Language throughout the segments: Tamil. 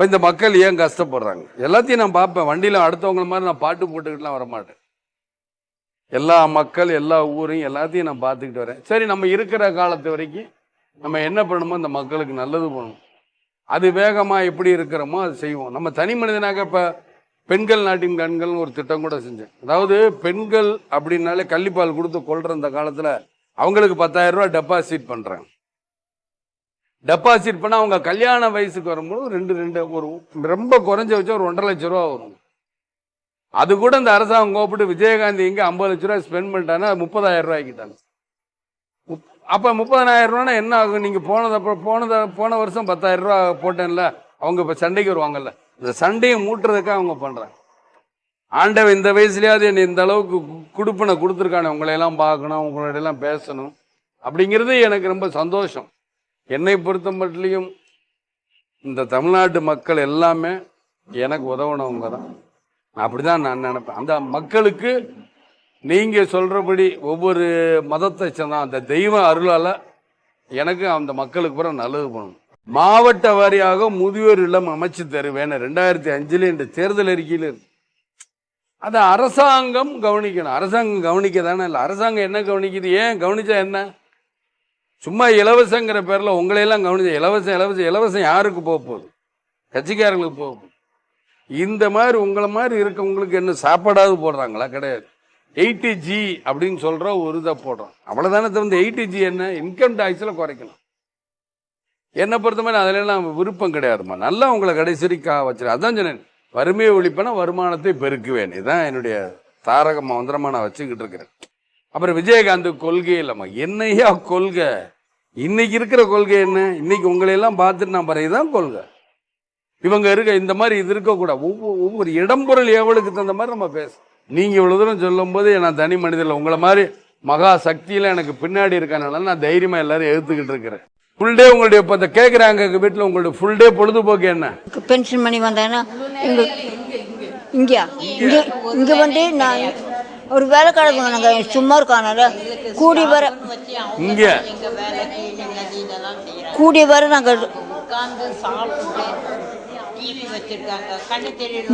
இப்போ இந்த மக்கள் ஏன் கஷ்டப்படுறாங்க? எல்லாத்தையும் நான் பார்ப்பேன். வண்டியில் அடுத்தவங்கள மாதிரி நான் பாட்டு போட்டுக்கிட்டுலாம் வரமாட்டேன். எல்லா மக்கள் எல்லா ஊரையும் எல்லாத்தையும் நான் பார்த்துக்கிட்டு வரேன். சரி நம்ம இருக்கிற காலத்து வரைக்கும் நம்ம என்ன பண்ணணுமோ இந்த மக்களுக்கு நல்லது பண்ணணும். அது வேகமாக எப்படி இருக்கிறோமோ அது செய்வோம். நம்ம தனி மனிதனாக இப்போ பெண்கள் நாட்டின் கண்கள்னு ஒரு திட்டம் கூட செஞ்சேன். அதாவது பெண்கள் அப்படின்னாலே கள்ளிப்பால் கொடுத்து கொள்கிற இந்த காலத்தில் அவங்களுக்கு பத்தாயிரம் ரூபா டெபாசிட் பண்ணுறாங்க டெபாசிட் பண்ணால் அவங்க கல்யாண வயசுக்கு வரும்போது ரெண்டு ரெண்டு ஒரு ரொம்ப குறைஞ்ச வச்சா ஒரு ஒன்றரை லட்ச ரூபா வரும். அது கூட இந்த அரசாங்கம் கோப்பிட்டு விஜயகாந்தி இங்கே ஐம்பது லட்ச ரூபா ஸ்பெண்ட் பண்ணிட்டாங்கன்னா முப்பதாயிரம் ரூபாய்க்கிட்டாங்க. அப்போ முப்பதாயிரம் ரூபானா என்ன ஆகும்? நீங்கள் போனது அப்புறம் போனது போன வருஷம் பத்தாயிரம் ரூபா போட்டேன்ல அவங்க இப்போ சண்டைக்கு வருவாங்கல்ல. இந்த சண்டையை மூட்டுறதுக்காக அவங்க பண்ணுறாங்க ஆண்டவன் இந்த வயசுலயாவது என்னை இந்த அளவுக்கு கொடுப்பனை குடுப்பினை கொடுத்துருக்கானே உங்களையெல்லாம் பார்க்கணும் உங்களோடையெல்லாம் பேசணும் அப்படிங்கிறது எனக்கு ரொம்ப சந்தோஷம். என்னை பொறுத்த மட்டும் இந்த தமிழ்நாட்டு மக்கள் எல்லாமே எனக்கு உதவுனவங்க தான். அப்படிதான் நான் நினைப்பேன். அந்த மக்களுக்கு நீங்கள் சொல்கிறபடி ஒவ்வொரு மதத்தை சொன்னால் அந்த தெய்வ அருளால் எனக்கு அந்த மக்களுக்கு கூட நல்லது பண்ணணும் மாவட்ட வாரியாக முதியோர் இல்லம் அமைச்சு தருவேன் ரெண்டாயிரத்தி அஞ்சுல இந்த தேர்தல் அறிக்கையில் அதை அரசாங்கம் கவனிக்கணும். அரசாங்கம் கவனிக்க தானே இல்லை. அரசாங்கம் என்ன கவனிக்குது? ஏன் கவனிச்சா என்ன? சும்மா இலவசங்கிற பேரில் உங்களையெல்லாம் கவனிச்சா இலவசம் இலவசம் இலவசம் யாருக்கு போக போகுது? கட்சிக்காரங்களுக்கு போக போகுது. இந்த மாதிரி உங்களை மாதிரி இருக்கவங்களுக்கு என்ன சாப்பாடாவது போடுறாங்களா? கிடையாது. எயிட்டி ஜி அப்படின்னு சொல்கிற ஒரு இதை போடுறோம் அவ்வளோதானே தவிர எயிட்டி ஜி என்ன? இன்கம் டேக்ஸில் குறைக்கணும். என்னை பொறுத்த மாதிரி அதிலெல்லாம் விருப்பம் கிடையாதும்மா. நல்லா உங்களை கடைசி கா வச்சிரு. அதான் சொன்னேன். வறுமையை ஒழிப்பேனா வருமானத்தை பெருக்குவேன். இதுதான் என்னுடைய தாரக மந்திரமாக நான் வச்சுக்கிட்டு இருக்கிறேன். அப்புறம் விஜயகாந்த் கொள்கை இல்லைம்மா. என்னையா கொள்கை? இன்னைக்கு இருக்கிற கொள்கை என்ன? இன்னைக்கு உங்களையெல்லாம் பார்த்துட்டு நான் பாரு இதுதான் கொள்கை. இவங்க இருக்க இந்த மாதிரி இது இருக்கக்கூடாது. ஒவ்வொரு ஒவ்வொரு இடம்பொருள் எவளுக்கு தகுந்த மாதிரி நம்ம பேச நீங்கள் இவ்வளோ தூரம் சொல்லும் போது நான் தனி மனிதர்கள் உங்களை மாதிரி மகா சக்தியில் எனக்கு பின்னாடி இருக்கனால நான் தைரியமாக எல்லாரும் எதிர்த்துக்கிட்டு இருக்கிறேன். ஃபுல் டே உங்களுடைய இப்போ கேட்குறாங்க எங்கள் வீட்டில் உங்களுடைய ஃபுல் டே பொழுதுபோக்கு என்ன? பென்ஷன் மணி வந்தேன்னா இங்கே இங்கே இங்கே வந்து நான் ஒரு வேலை கிடக்குங்க நாங்கள் சும்மா இருக்கானால கூடி வர இங்க. கூடி வர நாங்கள்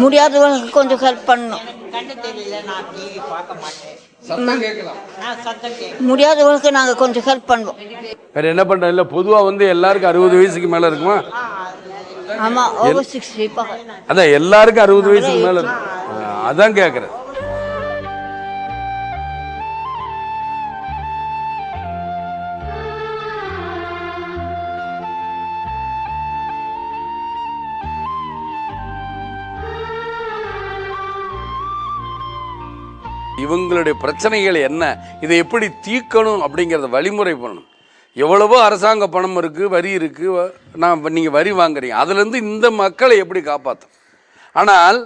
முடியாதவங்களுக்கு கொஞ்சம் ஹெல்ப் பண்ணணும். எனக்கு கண்ணு தெரியல. நான் டிவி பார்க்க மாட்டேன். சத்தம் கேட்கலாம். நான் சத்தம் கேட்க முடியாதவங்களுக்கு நாங்கள் கொஞ்சம் ஹெல்ப் பண்ணுவோம். வேற என்ன பண்றது? இல்லை பொதுவாக வந்து எல்லாருக்கும் அறுபது வயசுக்கு மேலே இருக்குமா? ஆமாம் ஓவர் சிக்ஸ்டி அதான் எல்லாருக்கும் அறுபது வயசுக்கு மேலே இருக்கும் அதான் கேட்குறேன் இவங்களுடைய பிரச்சனைகள் என்ன? இதை எப்படி தீர்க்கணும் அப்படிங்கிறத வழிமுறை பண்ணணும். எவ்வளவோ அரசாங்க பணம் இருக்குது வரி இருக்குது நான் நீங்கள் வரி வாங்குறீங்க. அதுலேருந்து இந்த மக்களை எப்படி காப்பாற்றும் ஆனால்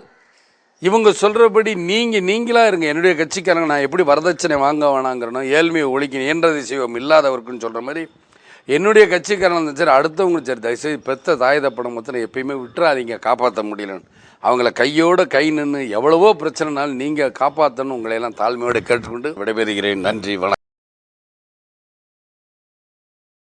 இவங்க சொல்கிறபடி நீங்கள் நீங்களாக இருங்க. என்னுடைய கட்சிக்காரங்க நான் எப்படி வரதட்சணை வாங்க வேணாங்கிறனோ ஏழ்மையை ஒழிக்கணும் இயன்றதை செய்வோம் இல்லாதவருக்குன்னு சொல்கிற மாதிரி என்னுடைய கட்சிக்காரன் இருந்தா சரி அடுத்தவங்களுக்கு சரி தயவுசெய்து பெத்த தாயதப்படம் மொத்தம் எப்பயுமே விட்டுறாதீங்க காப்பாற்ற முடியலன்னு. அவங்கள கையோட கை நின்று எவ்வளவோ பிரச்சனைனாலும் நீங்கள் காப்பாற்றணும் உங்களை எல்லாம் தாழ்மையோடு கேட்டுக்கொண்டு விடைபெறுகிறேன். நன்றி வணக்கம்.